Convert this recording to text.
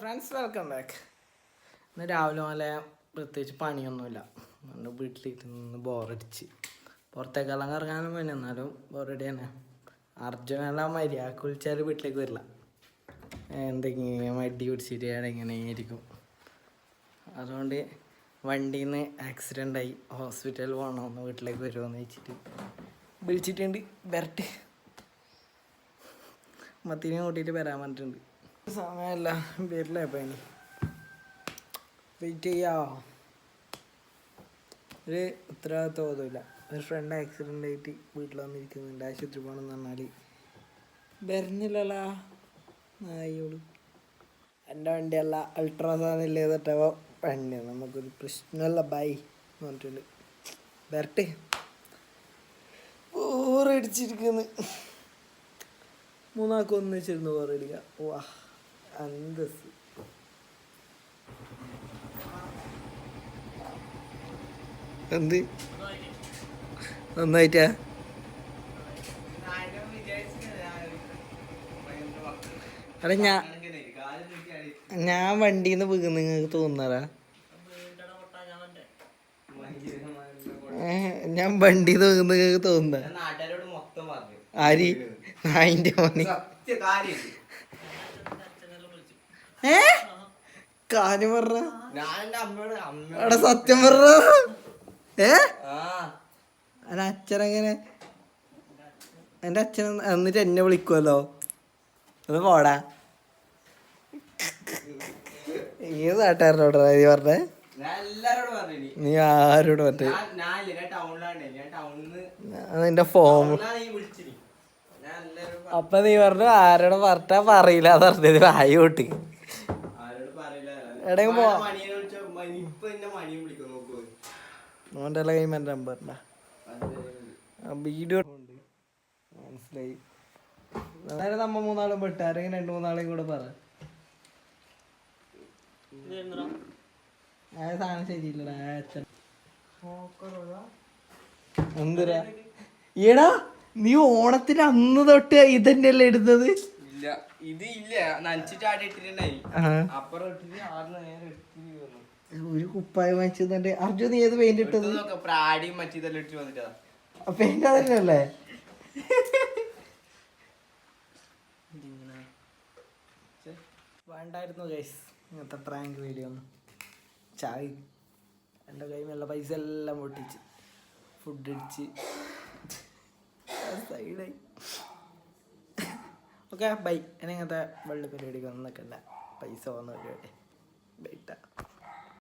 Friends welcome back ഇന്ന് രാവിലെ മുതലെ പ്രത്യേകിച്ച് പണിയൊന്നുമില്ല. നമ്മുടെ വീട്ടിലിരുന്ന് ബോറടിച്ച് പുറത്തേക്കെല്ലാം കറങ്ങാനും പിന്നെ എന്നാലും ബോറടി തന്നെ അർജുനെല്ലാം മര്യാദയ്ക്ക് വിളിച്ചാൽ വീട്ടിലേക്ക് വരില്ല. എന്തെങ്കിലും മടി പിടിച്ചിട്ട് ഇങ്ങനെ ഇരിക്കും. അതുകൊണ്ട് വണ്ടിയിൽ നിന്ന് ആക്സിഡന്റ് ആയി ഹോസ്പിറ്റലിൽ പോകണമെന്ന് വീട്ടിലേക്ക് വരുമെന്ന് വെച്ചിട്ട്. വിളിച്ചിട്ടുണ്ട്. വരട്ടെ. മത്തിനെ കൂട്ടിയിട്ട് വരാൻ പറഞ്ഞിട്ടുണ്ട്. സമയമല്ല വരില്ല പോയി വെയിറ്റ് ചെയ്യാ ഒരു ഉത്തരവാദിത്വം തോന്നില്ല ഒരു ഫ്രണ്ട് ആക്സിഡന്റ് ആയിട്ട് വീട്ടിൽ വന്നിരിക്കുന്നുണ്ട് ആശുപത്രി പോകണമെന്ന് പറഞ്ഞാൽ വരുന്നില്ലല്ലോ നായോൾ എന്റെ വണ്ടിയല്ല അൾട്രാസൗണ്ട് ഇല്ല ചെയ്തിട്ടപ്പോൾ വണ്ടി നമുക്കൊരു പ്രശ്നമല്ല ബൈ എന്ന് പറഞ്ഞിട്ടുണ്ട്. വരട്ടെ. ഓറടിച്ചിരിക്കുന്നു മൂന്നാൾക്ക് ഒന്നിച്ചിരുന്ന് ഓറടിക്കുക വാ അന്തസ് എന്ത്? നന്നായിട്ടാ? അല്ല ഞാൻ ഞാൻ വണ്ടിന്ന് വീണ് നിങ്ങൾക്ക് തോന്നാറാ ഞാൻ വണ്ടിന്ന് വീണ് നിങ്ങൾക്ക് തോന്നുന്ന ആര് മൊത്തം പറഞ്ഞു. ആരി? നായിന്റെ മോനെ. ഏ? അമ്മ എടാ സത്യം പറ ഏ? ആ. എന്റെ അച്ഛനെങ്ങനെ. എന്റെ അച്ഛൻ എന്നിട്ട് എന്നെ വിളിക്കുമല്ലോ അത് പോടാ. ഏത് നാട്ടുകാരനോടാ നീ പറഞ്ഞേ? ഞാൻ എല്ലാരോടും പറഞ്ഞു നീ ആരോട് പറഞ്ഞേ? ഞാൻ ഞാനില്ല ടൗണിലാണ്. ഞാൻ ടൗണിന്ന് നിന്റെ ഫോം ഈ അപ്പൊ നീ പറഞ്ഞു ആരോട് പറഞ്ഞാ പറയില്ല എന്ന് പറഞ്ഞത് വായി കൂട്ടി. എവിടെയെങ്കിലും പോവാം. ഓന്റെ എല്ലാം എന്റെ വീഡിയോ മനസ്സിലായി. നമ്മ മൂന്നാളും പെട്ട്. ആരെങ്കിലും രണ്ട് മൂന്നാളെയും കൂടെ പറ. സാധനം ശരിയില്ലടാ അച്ഛൻ. എന്തിനാ? ഈടാ നീ ഓണത്തിന് അന്ന് തൊട്ട് ഇതന്നെയല്ലേ ഇടുന്നത്? ഇല്ല. ഇത് ഇല്ല. നനച്ചിട്ട് ആടി ഇട്ടിട്ടുണ്ടായി. അപ്പുറം ഇട്ടിട്ട് ആടുന്ന നേരെ എടുത്തിട്ട് വന്നു. ഒരു കുപ്പായം വാങ്ങിച്ചത് അർജുൻ നീ ഏത് പെയിന്റ് ഇട്ടത്? പ്രാടിയും മറ്റേതെല്ലാം ഇട്ട് വന്നിട്ടാ പെയിന്റ് അതല്ലേ വേണ്ടായിരുന്നു ഗൈസ് ഇങ്ങനത്തെ പ്രാങ്ക് വീഡിയോ ഒന്നും. ചായ. എന്റെ കയ്യിലുള്ള പൈസ എല്ലാം പൊട്ടിച്ച്. ഫുഡ് അടിച്ച് സൈഡായി ഓക്കെ ബൈ ഇനി ഇങ്ങനത്തെ വെള്ള പരിപാടിക്ക് ഒന്നും നിൽക്കണ്ട പൈസ വന്ന പരിപാടി. ബൈട്ടാ